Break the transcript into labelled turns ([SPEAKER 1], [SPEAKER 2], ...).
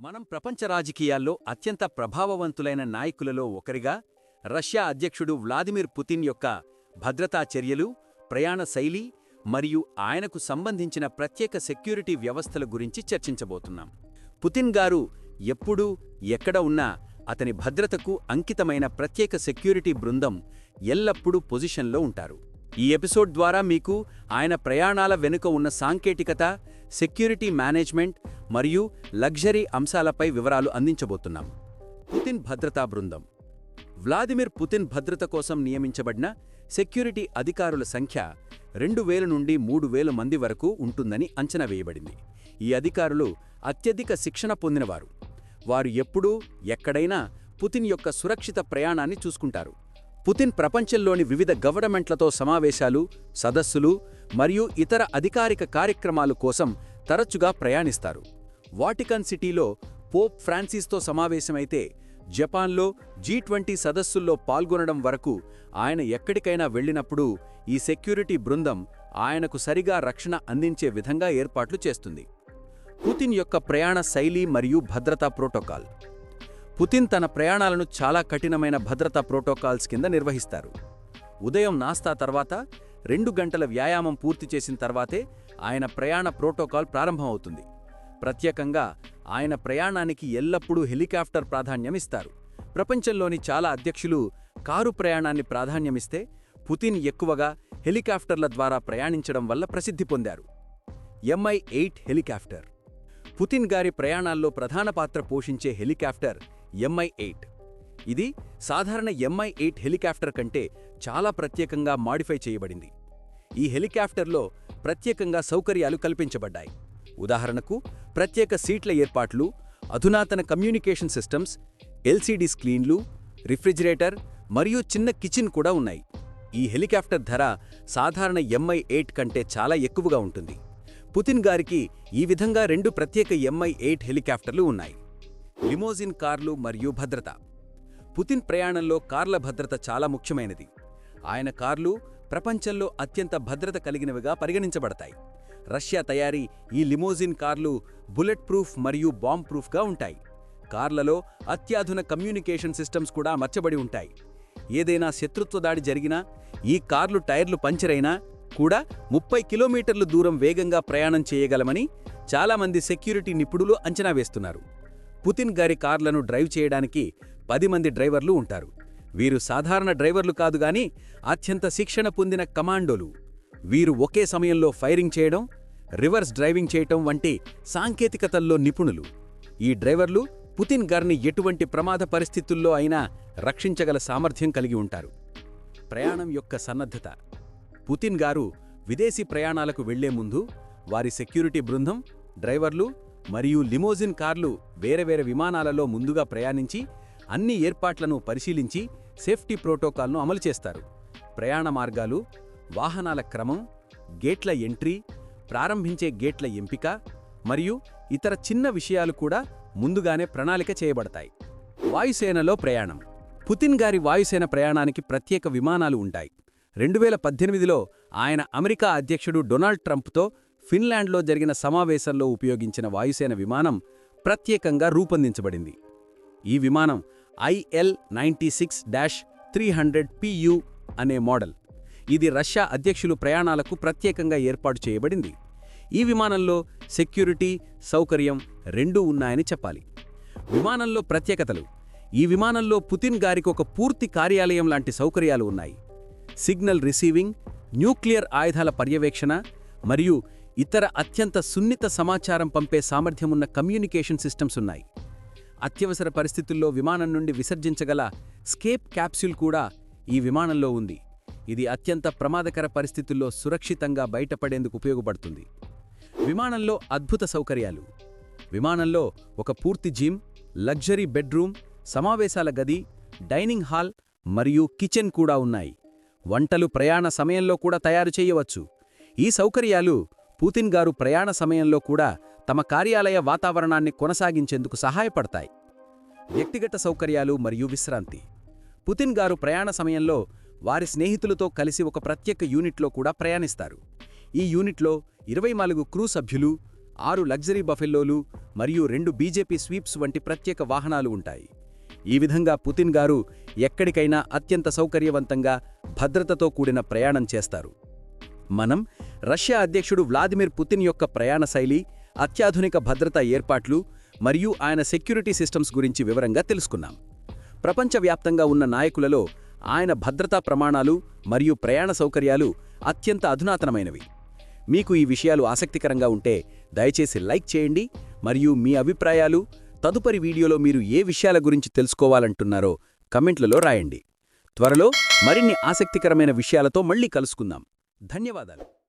[SPEAKER 1] మనం ప్రపంచ రాజకీయాల్లో అత్యంత ప్రభావవంతులైన నాయకులలో ఒకరిగా రష్యా అధ్యక్షుడు వ్లాదిమిర్ పుతిన్ యొక్క భద్రతా చర్యలు ప్రయాణ శైలి మరియు ఆయనకు సంబంధించిన ప్రత్యేక సెక్యూరిటీ వ్యవస్థల గురించి చర్చించబోతున్నాం. పుతిన్ గారు ఎప్పుడూ ఎక్కడ ఉన్నా అతని భద్రతకు అంకితమైన ప్రత్యేక సెక్యూరిటీ బృందం ఎల్లప్పుడూ పొజిషన్లో ఉంటారు. ఈ ఎపిసోడ్ ద్వారా మీకు ఆయన ప్రయాణాల వెనుక ఉన్న సాంకేతికత సెక్యూరిటీ మేనేజ్మెంట్ మరియు లగ్జరీ అంశాలపై వివరాలు అందించబోతున్నాం. పుతిన్ భద్రతా బృందం. వ్లాదిమిర్ పుతిన్ భద్రత కోసం నియమించబడిన సెక్యూరిటీ అధికారుల సంఖ్య రెండు వేల నుండి మూడు వేల మంది వరకు ఉంటుందని అంచనా వేయబడింది. ఈ అధికారులు అత్యధిక శిక్షణ పొందినవారు. వారు ఎప్పుడూ ఎక్కడైనా పుతిన్ యొక్క సురక్షిత ప్రయాణాన్ని చూసుకుంటారు. పుతిన్ ప్రపంచంలోని వివిధ గవర్నమెంట్లతో సమావేశాలు సదస్సులు మరియు ఇతర అధికారిక కార్యక్రమాలు కోసం తరచుగా ప్రయాణిస్తారు. వాటికన్ సిటీలో పోప్ ఫ్రాన్సిస్తో సమావేశమైతే జపాన్లో జీ ట్వంటీ సదస్సుల్లో పాల్గొనడం వరకు ఆయన ఎక్కడికైనా వెళ్ళినప్పుడు ఈ సెక్యూరిటీ బృందం ఆయనకు సరిగా రక్షణ అందించే విధంగా ఏర్పాట్లు చేస్తుంది. పుతిన్ యొక్క ప్రయాణ శైలి మరియు భద్రతా ప్రోటోకాల్. పుతిన్ తన ప్రయాణాలను చాలా కఠినమైన భద్రతా ప్రోటోకాల్స్ కింద నిర్వహిస్తారు. ఉదయం నాస్తా తర్వాత రెండు గంటల వ్యాయామం పూర్తి చేసిన తర్వాతే ఆయన ప్రయాణ ప్రోటోకాల్ ప్రారంభమవుతుంది. ప్రత్యేకంగా ఆయన ప్రయాణానికి ఎల్లప్పుడూ హెలికాప్టర్ ప్రాధాన్యమిస్తారు. ప్రపంచంలోని చాలా అధ్యక్షులు కారు ప్రయాణాన్ని ప్రాధాన్యమిస్తే పుతిన్ ఎక్కువగా హెలికాప్టర్ల ద్వారా ప్రయాణించడం వల్ల ప్రసిద్ధి పొందారు. MI eight helicopter. పుతిన్ గారి ప్రయాణాల్లో ప్రధాన పాత్ర పోషించే హెలికాప్టర్ ఎంఐ ఎయిట్ ఇది సాధారణ ఎంఐ ఎయిట్ హెలికాప్టర్ కంటే చాలా ప్రత్యేకంగా మాడిఫై చేయబడింది. ఈ హెలికాప్టర్లో ప్రత్యేకంగా సౌకర్యాలు కల్పించబడ్డాయి. ఉదాహరణకు ప్రత్యేక సీట్ల ఏర్పాట్లు అధునాతన కమ్యూనికేషన్ సిస్టమ్స్ ఎల్సీడీ స్క్రీన్లు రిఫ్రిజిరేటర్ మరియు చిన్న కిచెన్ కూడా ఉన్నాయి. ఈ హెలికాప్టర్ ధర సాధారణ ఎంఐ ఎయిట్ కంటే చాలా ఎక్కువగా ఉంటుంది. పుతిన్ గారికి ఈ విధంగా రెండు ప్రత్యేక ఎంఐ ఎయిట్ హెలికాప్టర్లు ఉన్నాయి. లిమోజిన్ కార్లు మరియు భద్రత. పుతిన్ ప్రయాణంలో కార్ల భద్రత చాలా ముఖ్యమైనది. ఆయన కార్లు ప్రపంచంలో అత్యంత భద్రత కలిగినవిగా పరిగణించబడతాయి. రష్యా తయారీ ఈ లిమోజిన్ కార్లు బుల్లెట్ ప్రూఫ్ మరియు బాంబ్ ప్రూఫ్గా ఉంటాయి. కార్లలో అత్యాధున కమ్యూనికేషన్ సిస్టమ్స్ కూడా అమర్చబడి ఉంటాయి. ఏదైనా శత్రుత్వ దాడి జరిగినా ఈ కార్లు టైర్లు పంచరైనా కూడా ముప్పై కిలోమీటర్లు దూరం వేగంగా ప్రయాణం చేయగలమని చాలామంది సెక్యూరిటీ నిపుణులు అంచనా వేస్తున్నారు. పుతిన్ గారి కార్లను డ్రైవ్ చేయడానికి పది మంది డ్రైవర్లు ఉంటారు. వీరు సాధారణ డ్రైవర్లు కాదు గాని అత్యంత శిక్షణ పొందిన కమాండోలు. వీరు ఒకే సమయంలో ఫైరింగ్ చేయడం రివర్స్ డ్రైవింగ్ చేయటం వంటి సాంకేతికతల్లో నిపుణులు. ఈ డ్రైవర్లు పుతిన్ గారిని ఎటువంటి ప్రమాద పరిస్థితుల్లో అయినా రక్షించగల సామర్థ్యం కలిగి ఉంటారు. ప్రయాణం యొక్క సన్నద్ధత. పుతిన్ గారు విదేశీ ప్రయాణాలకు వెళ్ళే ముందు వారి సెక్యూరిటీ బృందం డ్రైవర్లు మరియు లిమోజిన్ కార్లు వేరే వేరే విమానాలలో ముందుగా ప్రయాణించి అన్ని ఏర్పాట్లను పరిశీలించి సేఫ్టీ ప్రోటోకాల్ను అమలు చేస్తారు. ప్రయాణ మార్గాలు వాహనాల క్రమం గేట్ల ఎంట్రీ ప్రారంభించే గేట్ల ఎంపిక మరియు ఇతర చిన్న విషయాలు కూడా ముందుగానే ప్రణాళిక చేయబడతాయి. వాయుసేనలో ప్రయాణం. పుతిన్ గారి వాయుసేన ప్రయాణానికి ప్రత్యేక విమానాలు ఉంటాయి. రెండు వేల పద్దెనిమిదిలో ఆయన అమెరికా అధ్యక్షుడు డొనాల్డ్ ట్రంప్తో ఫిన్లాండ్లో జరిగిన సమావేశంలో ఉపయోగించిన వాయుసేన విమానం ప్రత్యేకంగా రూపొందించబడింది. ఈ విమానం IL ninety six dash three hundred PU అనే మోడల్. ఇది రష్యా అధ్యక్షులు ప్రయాణాలకు ప్రత్యేకంగా ఏర్పాటు చేయబడింది. ఈ విమానంలో సెక్యూరిటీ సౌకర్యం రెండూ ఉన్నాయని చెప్పాలి. విమానంలో ప్రత్యేకతలు. ఈ విమానంలో పుతిన్ గారికి ఒక పూర్తి కార్యాలయం లాంటి సౌకర్యాలు ఉన్నాయి. సిగ్నల్ రిసీవింగ్ న్యూక్లియర్ ఆయుధాల పర్యవేక్షణ మరియు ఇతర అత్యంత సున్నిత సమాచారం పంపే సామర్థ్యమున్న కమ్యూనికేషన్ సిస్టమ్స్ ఉన్నాయి. అత్యవసర పరిస్థితుల్లో విమానం నుండి విసర్జించగల స్కేప్ క్యాప్సూల్ కూడా ఈ విమానంలో ఉంది. ఇది అత్యంత ప్రమాదకర పరిస్థితుల్లో సురక్షితంగా బయటపడేందుకు ఉపయోగపడుతుంది. విమానంలో అద్భుత సౌకర్యాలు. విమానంలో ఒక పూర్తి జిమ్ లగ్జరీ బెడ్రూమ్ సమావేశాల గది డైనింగ్ హాల్ మరియు కిచెన్ కూడా ఉన్నాయి. వంటలు ప్రయాణ సమయంలో కూడా తయారు చేయవచ్చు. ఈ సౌకర్యాలు పుతిన్ గారు ప్రయాణ సమయంలో కూడా తమ కార్యాలయ వాతావరణాన్ని కొనసాగించేందుకు సహాయపడతాయి. వ్యక్తిగత సౌకర్యాలు మరియు విశ్రాంతి. పుతిన్ గారు ప్రయాణ సమయంలో వారి స్నేహితులతో కలిసి ఒక ప్రత్యేక యూనిట్లో కూడా ప్రయాణిస్తారు. ఈ యూనిట్లో ఇరవై నాలుగు క్రూ సభ్యులు ఆరు లగ్జరీ బఫెల్లోలు మరియు రెండు బీజేపీ స్వీప్స్ వంటి ప్రత్యేక వాహనాలు ఉంటాయి. ఈ విధంగా పుతిన్ గారు ఎక్కడికైనా అత్యంత సౌకర్యవంతంగా భద్రతతో కూడిన ప్రయాణం చేస్తారు. మనం రష్యా అధ్యక్షుడు వ్లాదిమిర్ పుతిన్ యొక్క ప్రయాణ శైలి అత్యాధునిక భద్రతా ఏర్పాట్లు మరియు ఆయన సెక్యూరిటీ సిస్టమ్స్ గురించి వివరంగా తెలుసుకున్నాం. ప్రపంచవ్యాప్తంగా ఉన్న నాయకులలో ఆయన భద్రతా ప్రమాణాలు మరియు ప్రయాణ సౌకర్యాలు అత్యంత అధునాతనమైనవి. మీకు ఈ విషయాలు ఆసక్తికరంగా ఉంటే దయచేసి లైక్ చేయండి మరియు మీ అభిప్రాయాలు తదుపరి వీడియోలో మీరు ఏ విషయాల గురించి తెలుసుకోవాలంటున్నారో కమెంట్లలో రాయండి. త్వరలో మరిన్ని ఆసక్తికరమైన విషయాలతో మళ్ళీ కలుసుకుందాం. ధన్యవాదాలు.